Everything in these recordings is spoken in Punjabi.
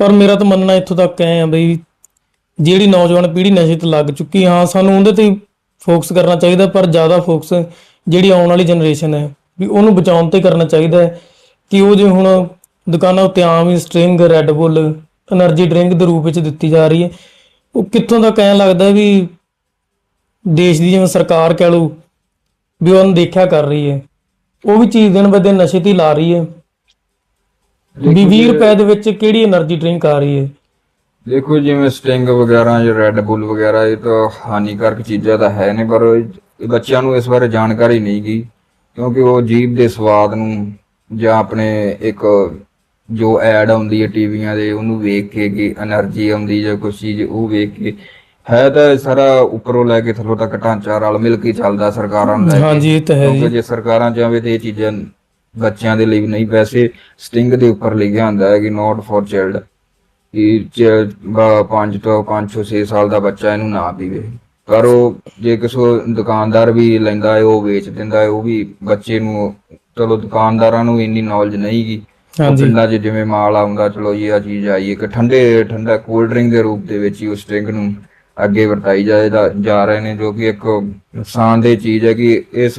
ਪਰ ਮੇਰਾ ਤਾਂ ਮੰਨਣਾ ਇੱਥੋਂ ਤੱਕ ਐ ਆ ਬਈ ਜਿਹੜੀ ਨੌਜਵਾਨ ਪੀੜ੍ਹੀ ਨਸ਼ੇ ਤੇ ਲੱਗ ਚੁੱਕੀ ਹਾਂ, ਸਾਨੂੰ ਉਹਦੇ ਤੇ ਫੋਕਸ ਕਰਨਾ ਚਾਹੀਦਾ, ਪਰ ਜ਼ਿਆਦਾ ਫੋਕਸ ਜਿਹੜੀ ਆਉਣ ਵਾਲੀ ਜਨਰੇਸ਼ਨ ਹੈ ਵੀ ਉਹਨੂੰ ਬਚਾਉਣ ਤੇ ਕਰਨਾ ਚਾਹੀਦਾ ਹੈ ਕਿ ਉਹ ਜੇ ਹੁਣ ਦੁਕਾਨਾਂ ਉੱਤੇ ਆਮ ਹੀ Sting Red Bull energy drink ਦੇ ਰੂਪ ਵਿੱਚ ਦਿੱਤੀ ਜਾ ਰਹੀ ਹੈ, ਉਹ ਕਿੱਥੋਂ ਦਾ ਕਹਿਣ ਲੱਗਦਾ ਵੀ ਦੇਸ਼ ਦੀ ਜਿਵੇਂ ਸਰਕਾਰ ਕਹਿ ਲਓ ਵੀ ਉਹਨਾਂ ਦੇਖਿਆ ਕਰ ਰਹੀ ਹੈ, ਉਹ ਵੀ ਚੀਜ਼ ਦਿਨ ਬਦਿਨ ਨਸ਼ੇ ਤੇ ਲਾ ਰਹੀ ਹੈ। ਵੀ 20 ਰੁਪਏ ਦੇ ਵਿੱਚ ਕਿਹੜੀ એનર્ਜੀ ਡਰਿੰਕ ਆ ਰਹੀ ਹੈ? ਦੇਖੋ ਜਿਵੇਂ ਸਟਿੰਗ ਵਗੈਰਾ ਜਾਂ ਰੈੱਡ ਬੁੱਲ ਵਗੈਰਾ ਇਹ ਤਾਂ ਹਾਨੀਕਾਰਕ ਚੀਜ਼ਾਂ ਤਾਂ ਹੈ ਨੇ ਪਰ ਬੱਚਿਆਂ ਨੂੰ ਇਸ ਬਾਰੇ ਜਾਣਕਾਰੀ ਨਹੀਂ ਗਈ ਕਿਉਂਕਿ ਉਹ ਜੀਭ ਦੇ ਸਵਾਦ ਨੂੰ ਜਾਂ ਆਪਣੇ ਇੱਕ ਜੋ ਐਡ ਆਉਂਦੀ ਹੈ ਟੀਵੀਆਂ ਦੇ ਉਹਨੂੰ ਵੇਖ ਕੇ ਕਿ એનર્ਜੀ ਆਉਂਦੀ ਜਾਂ ਕੁਝ ਚੀਜ਼ ਉਹ ਵੇਖ ਕੇ ਹੈ ਤਾਂ ਸਾਰਾ ਉੱਪਰੋਂ ਲੈ ਕੇ ਥੱਲੋਂ ਤੱਕ ਢਾਂਚਾ ਰਲ ਮਿਲ ਕੇ ਚੱਲਦਾ ਸਰਕਾਰਾਂ ਨੂੰ ਹਾਂਜੀ ਤਾਂ ਹੈ ਕਿਉਂਕਿ ਜੇ ਸਰਕਾਰਾਂ ਜਾਵੇ ਤੇ ਇਹ ਚੀਜ਼ਾਂ ਬੱਚਿਆਂ ਦੇ ਲਈ ਨਹੀਂ ਵੈਸੇ ਸਟਿੰਗ ਦੇ ਉੱਪਰ ਲਿਖਿਆ ਹੁੰਦਾ ਹੈ ਕਿ ਨੋਟ ਫॉर ਚਾਈਲਡ ਕਿ 5 ਤੋਂ 5 6 ਸਾਲ ਦਾ ਬੱਚਾ ਇਹਨੂੰ ਨਾ ਪੀਵੇ। ਪਰ ਉਹ ਜੇ ਕਿਸੇ ਦੁਕਾਨਦਾਰ ਵੀ ਲੈਂਦਾ ਹੈ ਉਹ ਵੇਚ ਦਿੰਦਾ ਹੈ ਉਹ ਵੀ ਬੱਚੇ ਨੂੰ ਚਲੋ ਦੁਕਾਨਦਾਰਾਂ ਨੂੰ ਇੰਨੀ ਨੌਲੇਜ ਨਹੀਂ ਗੀ। ਉਹ ਹਾਂਜੀ। ਪਿੰਡਾਂ 'ਚ ਜਿਵੇਂ ਮਾਲ ਆਉਂਦਾ ਚਲੋ ਜੀ ਆ ਚੀਜ਼ ਆਈ ਇੱਕ ਠੰਡੇ ਠੰਡਾ ਕੋਲਡ ਡਰਿੰਕ ਦੇ ਰੂਪ ਦੇ ਵਿੱਚ ਹੀ ਉਸ ਡਰਿੰਕ ਨੂੰ ਅੱਗੇ ਵਰਤਾਈ ਜਾਏ ਜਾ ਰਹੇ ਨੇ ਜੋ ਕਿ ਇੱਕ ਨੁਕਸਾਨਦੇਹ ਚੀਜ਼ ਹੈ ਕਿ ਇਸ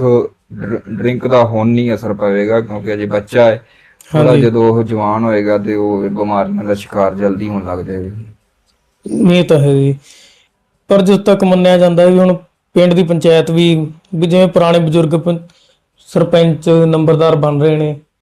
ਡਰਿੰਕ ਦਾ ਹੁਣ ਨਹੀਂ ਅਸਰ ਪਵੇਗਾ ਕਿਉਂਕਿ ਅਜੇ ਬੱਚਾ ਹੈ। ਹਾਂਜੀ। ਜਦੋਂ ਉਹ ਜਵਾਨ ਹੋਏਗਾ ਤੇ ਉਹ ਬਿਮਾਰੀਆਂ ਦਾ ਸ਼ਿਕਾਰ ਜਲਦੀ ਹੋਣ ਲੱਗ ਜਾਏਗਾ। ਇਹ ਤਾਂ ਹੈ ਜੀ। ਪਰ ਜਦੋਂ ਤੱਕ ਮੰਨਿਆ ਜਾਂਦਾ ਵੀ ਹੁਣ ਪਿੰਡ ਦੀ ਪੰਚਾਇਤ ਵੀ ਜਿਵੇਂ ਪੁਰਾਣੇ ਬਜ਼ੁਰਗ ਸਰਪੰਚ ਨੰਬਰਦਾਰ ਬਣ ਰਹੇ ਨੇ